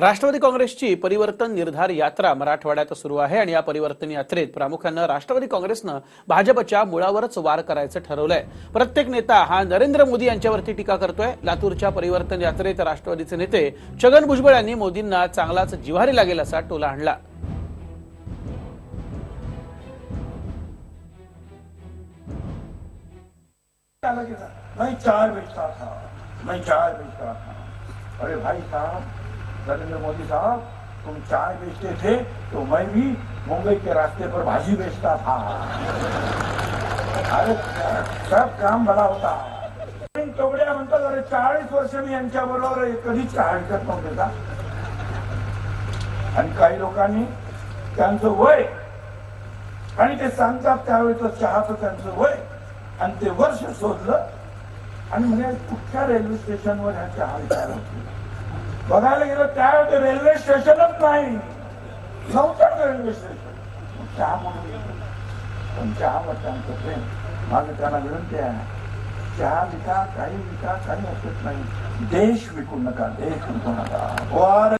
राष्ट्रवादी काँग्रेसची परिवर्तन निर्धार यात्रा मराठवाड्यात सुरू आहे आणि या परिवर्तन यात्रेत प्रामुख्यानं राष्ट्रवादी काँग्रेसनं भाजपच्या मुळावरच वार करायचं ठरवलंय. प्रत्येक नेता हा नरेंद्र मोदी यांच्यावरती टीका करतोय. लातूरच्या परिवर्तन यात्रेत राष्ट्रवादीचे नेते छगन भुजबळ यांनी मोदींना चांगलाच जिव्हारी लागेल असा टोला आणला. मैं था मैं था अरे भाई साहब नरेंद्र मोदी साहब तुम चाय बेचते थे तो मैं भी मुंबई के रास्ते पर भाजी बेचता था। अरे सब काम भला होता तोगड्या म्हणतात अरे चाळीस वर्ष मी यांच्या बरोबर कधीच चहा विकत नव्हते का? आणि काही लोकांनी त्यांचं वय आणि ते सांगतात त्यावेळेचं चहाचं त्यांचं वय आणि ते वर्ष शोधलं आणि म्हणजे कुठच्या रेल्वे स्टेशनवर ह्या चहा विचार बघायला गेलं त्यावेळेस रेल्वे स्टेशनच नाही. नव्हतं रेल्वे स्टेशन चहा म्हणून गेलो. पण चहावर आमचं प्रेम माझं त्यांना विनंती आहे. चहा विका काही विका काही हरकत नाही. देश विकू नका देश विकू नका.